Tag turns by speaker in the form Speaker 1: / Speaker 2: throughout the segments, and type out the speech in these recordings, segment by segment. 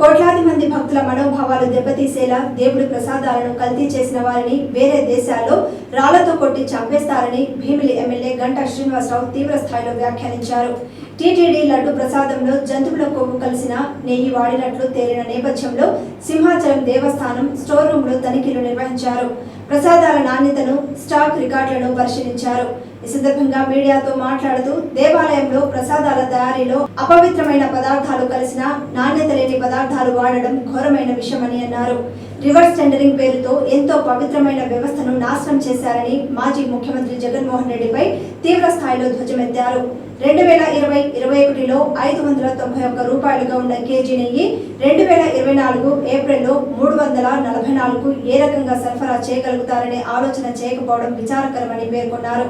Speaker 1: కోట్లాది మంది భక్తుల మనోభావాలు దెబ్బతీసేలా దేవుడి ప్రసాదాలను కల్తీ చేసిన వారిని వేరే దేశాల్లో రాళ్ళతో కొట్టి చంపేస్తారని భీమిలి ఎమ్మెల్యే గంటా శ్రీనివాసరావు తీవ్ర స్థాయిలో వ్యాఖ్యానించారు. టీటీడీ లడ్డు ప్రసాదంలో జంతువుల కొవ్వు కలిసిన నెయ్యి వాడినట్లు తేలిన నేపథ్యంలో సింహాచలం దేవస్థానం స్టోర్ రూమ్లో తనిఖీలు నిర్వహించారు. ప్రసాదాల నాణ్యతను స్టాక్ రికార్డులను పరిశీలించారు. ఈ సందర్భంగా మీడియాతో మాట్లాడుతూ దేవాలయంలో ప్రసాదాల తయారీలో అపవిత్రమైన పదార్థాలు కలిసిన నాణ్యత లేని పదార్థాలు వాడడం ఘోరమైన విషయమని అన్నారు. రివర్స్ టెండరింగ్ పేరుతో ఎంతో పవిత్రమైన వ్యవస్థను నాశనం చేశారని మాజీ ముఖ్యమంత్రి జగన్మోహన్ రెడ్డిపై తీవ్ర స్థాయిలో ధ్వజమెత్తారు. రెండు వేల ఇరవై ఇరవై ఒకటిలో ఐదు వందల తొంభై ఒక్క రూపాయలుగా ఉన్న కేజీ నెయ్యి రెండు వేల ఇరవై నాలుగు ఏప్రిల్లో మూడు వందల నలభై నాలుగు ఏ రకంగా సరఫరా చేయగలుగుతారనే ఆలోచన చేయకపోవడం విచారకరమని పేర్కొన్నారు.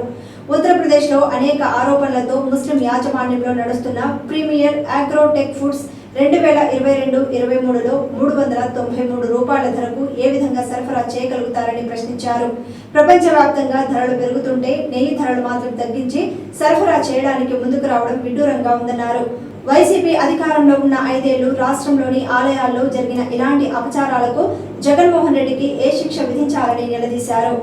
Speaker 1: ఉత్తరప్రదేశ్లో అనేక ఆరోపణలతో ముస్లిం యాజమాన్యంలో నడుస్తున్న ప్రీమియర్ అగ్రోటెక్ ఫుడ్స్ రెండు వేల ఇరవై రెండు ఇరవై మూడులో మూడు వందల తొంభై మూడు రూపాయల ధరకు ఏ విధంగా సరఫరా చేయగలుగుతారని ప్రశ్నించారు. ప్రపంచవ్యాప్తంగా ధరలు పెరుగుతుంటే నెయ్యి ధరలు మాత్రం తగ్గించి సరఫరా చేయడానికి ముందుకు రావడం విడ్డూరంగా ఉందన్నారు. వైసీపీ అధికారంలో ఉన్న ఐదేళ్ళు రాష్ట్రంలోని ఆలయాల్లో జరిగిన ఇలాంటి అపచారాలకు జగన్మోహన్ రెడ్డికి ఏ శిక్ష విధించాలని నిలదీశారు.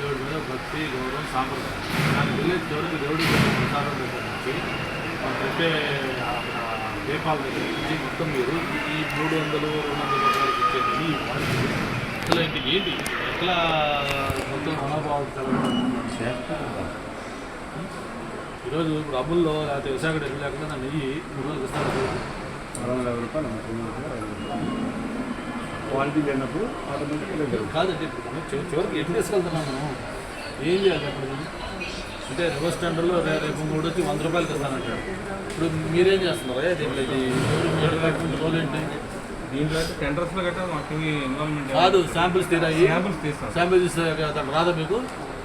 Speaker 2: దేవుడి మీద భక్తి గౌరవం సాంప్రదాయం. దాని విలేజ్ చివరికి దేవుడి ప్రసాదం దగ్గర నుంచి మనం పెట్టే దీపాల దగ్గర నుంచి మొత్తం మీరు ఈ మూడు వందలు రెండు వందల రూపాయలకి ఇచ్చేది ఈ అసలు ఇంటికి ఏంటి? ఎట్లా మొత్తం మనోభావం కలగడం ఈరోజు ఇప్పుడు అమూల్లో లేకపోతే విశాఖ డెలివరీ లేకుండా నన్ను నెయ్యి మూడు రోజులు ఇస్తారు
Speaker 3: అరవై యాభై రూపాయలు అమ్మ, తొమ్మిది రూపాయలు, ఐదు రూపాయలు. క్వాలిటీ లేనప్పుడు ఆటోమేటిక్గా
Speaker 2: కాదండి చివరికి ఎటు తీసుకెళ్తున్నాం మనం? ఏం చేయాలి అప్పుడు అంటే రివర్స్ టెండర్లో రేపు మూడు వచ్చి వంద రూపాయలకి ఇస్తానంటాడు ఇప్పుడు మీరేం చేస్తున్నారు? దీంట్లో మీరు కట్టుకున్న రోజు ఏంటి?
Speaker 3: దీంట్లో టెండర్స్లో మాకు ఇన్వాల్వ్మెంట్
Speaker 2: కాదు శాంపిల్స్ తీరాయి.
Speaker 3: శాంపుల్స్ తీస్తాం.
Speaker 2: శాంపిల్స్ తీస్తే అతను రాదా మీకు?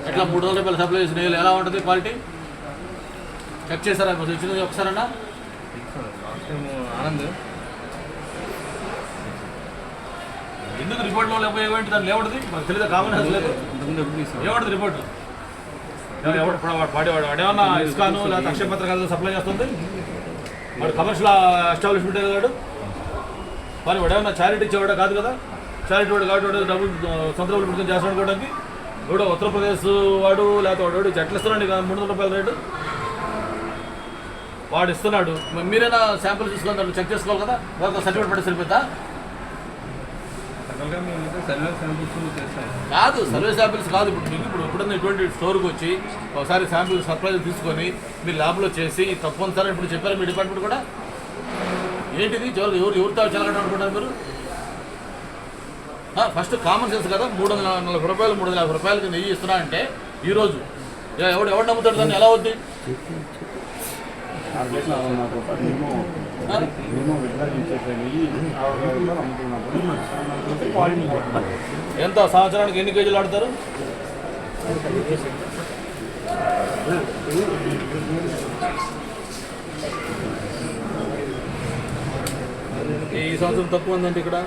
Speaker 2: ఎట్లా మూడు వందల రూపాయలు సప్లై చేసిన ఎలా ఉంటుంది క్వాలిటీ చెక్ చేశారా? మీరు వచ్చినది ఒకసారన్నా?
Speaker 3: లాస్ట్ టైం ఆనంద్
Speaker 2: ఎందుకు రిపోర్ట్లో ఏమేంటి దాన్ని లేవడది? మాకు తెలియదు కామన్ లేదు. ఏమంటుంది రిపోర్ట్ ఎవడు ఎవడు ఇప్పుడు వాడు వాడి వాడు వాడేమన్నా ఇస్కాను లేదా అక్షయ పత్రికలు సప్లై చేస్తుంది? వాడు కమర్షియల్ ఎస్టాబ్లిష్మెంట్ వాడు. మరి వాడేమన్నా చారిటీ ఇచ్చేవాడు కాదు కదా? చారిటీ వాడు కాబట్టి వాడు డబ్బులు సొంత డబ్బులు పెట్టుకుని చేస్తాడు కూడా ఇప్పుడు ఉత్తరప్రదేశ్ వాడు లేకపోతే వాడు చెట్లు ఇస్తున్నాడు మూడు వందల రూపాయల రేటు. వాడు ఇస్తున్నాడు. మరి మీరైనా శాంపుల్ దాంట్లో చెక్ చేసుకోవాలి కదా? సర్టిఫికేట్ పెట్టి సరిపోతా
Speaker 3: జనరల్గా మేము సర్వే శాంపుల్స్ చేస్తాం
Speaker 2: కాదు సర్వే శాంపిల్స్ కాదు. ఇప్పుడు మీకు ఇప్పుడు ఎప్పుడన్నా ఇటువంటి స్టోర్కి వచ్చి ఒకసారి శాంపిల్ సప్లై తీసుకొని మీరు ల్యాబ్లో చేసి తప్పనిసరి ఇప్పుడు చెప్పారు మీ డిపార్ట్మెంట్ కూడా? ఏంటిది? చివరికి ఎవరు ఎవరితో చెలగడం అనుకుంటారు మీరు? ఫస్ట్ కామన్ సెన్స్ కదా. మూడు వందల నలభై రూపాయలు మూడు వందల యాభై రూపాయలకి నెయ్యి ఇస్తున్నా అంటే ఈరోజు ఎవడు ఎవడు నమ్ముతాడు దాన్ని? ఎలా అవుద్ది?
Speaker 3: నాకు మేము మేము విత్డ్రా చేసేది
Speaker 2: ఎంత సంవత్సరానికి ఎన్ని కేజీలు ఆడతారు? ఈ సంవత్సరం తక్కువ ఉందండి ఇక్కడ.